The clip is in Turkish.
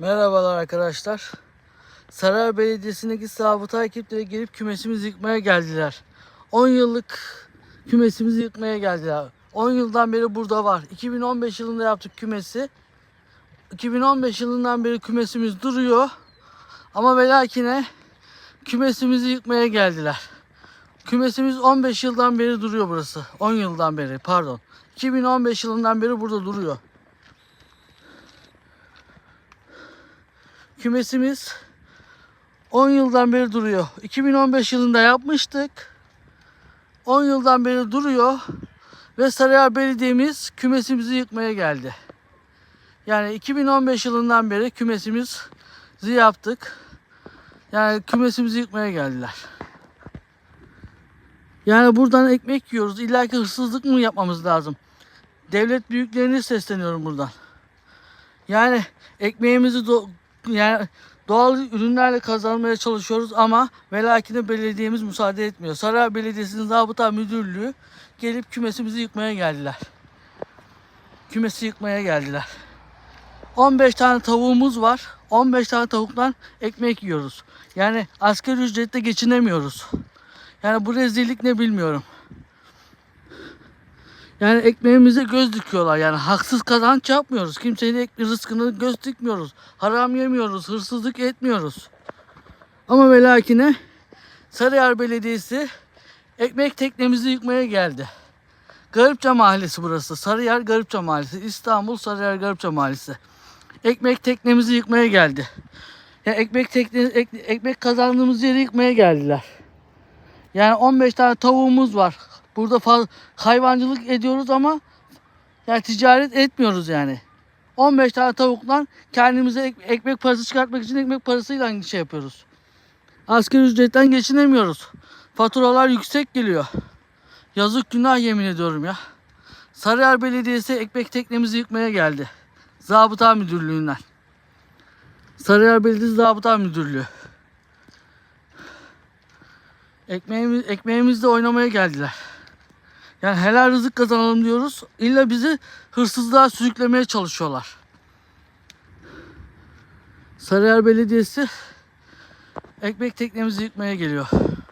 Merhabalar arkadaşlar. Saray Belediyesi'ndeki sabıta ekipleri gelip kümesimizi yıkmaya geldiler. 10 yıllık kümesimizi yıkmaya geldiler. 10 yıldan beri burada var. 2015 yılında yaptık kümesi. 2015 yılından beri kümesimiz duruyor. Ama ve lakine kümesimizi yıkmaya geldiler. Kümesimiz 15 yıldan beri duruyor burası. 10 yıldan beri pardon. 2015 yılından beri burada duruyor. Kümesimiz 10 yıldan beri duruyor. 2015 yılında yapmıştık. 10 yıldan beri duruyor ve Sarıyer Belediye'miz kümesimizi yıkmaya geldi. Yani 2015 yılından beri kümesimizi yaptık. Yani kümesimizi yıkmaya geldiler. Yani buradan ekmek yiyoruz. İlla ki hırsızlık mı yapmamız lazım? Devlet büyüklerine sesleniyorum buradan. Yani ekmeğimizi yani doğal ürünlerle kazanmaya çalışıyoruz ama ve lakin de belediyemiz müsaade etmiyor. Saray Belediyesi'nin zabıta müdürlüğü gelip kümesimizi yıkmaya geldiler. Kümesi yıkmaya geldiler. 15 tane tavuğumuz var. 15 tane tavuktan ekmek yiyoruz. Yani asgari ücretle geçinemiyoruz. Yani bu rezillik ne bilmiyorum. Yani ekmeğimize göz dikiyorlar. Yani haksız kazanç yapmıyoruz. Kimsenin rızkını göz dikmiyoruz. Haram yemiyoruz. Hırsızlık etmiyoruz. Ama ve lakine Sarıyer Belediyesi ekmek teknemizi yıkmaya geldi. Garipçe Mahallesi burası. Sarıyer Garipçe Mahallesi. İstanbul Sarıyer Garipçe Mahallesi. Ekmek teknemizi yıkmaya geldi. Yani ekmek tekne, ek- ekmek kazandığımız yeri yıkmaya geldiler. Yani 15 tane tavuğumuz var. Burada faz, hayvancılık ediyoruz ama yani ticaret etmiyoruz yani. 15 tane tavukla kendimize ek- ekmek parası çıkartmak için ekmek parasıyla şey yapıyoruz. Asgari ücretten geçinemiyoruz. Faturalar yüksek geliyor. Yazık günah yemin ediyorum ya. Sarıyer Belediyesi ekmek teknemizi yıkmaya geldi. Zabıta Müdürlüğü'nden. Sarıyer Belediyesi Zabıta Müdürlüğü. Ekmeğimiz, ekmeğimizle oynamaya geldiler. Yani helal rızık kazanalım diyoruz. İlla bizi hırsızlığa sürüklemeye çalışıyorlar. Sarıyer Belediyesi ekmek teknemizi yıkmaya geliyor.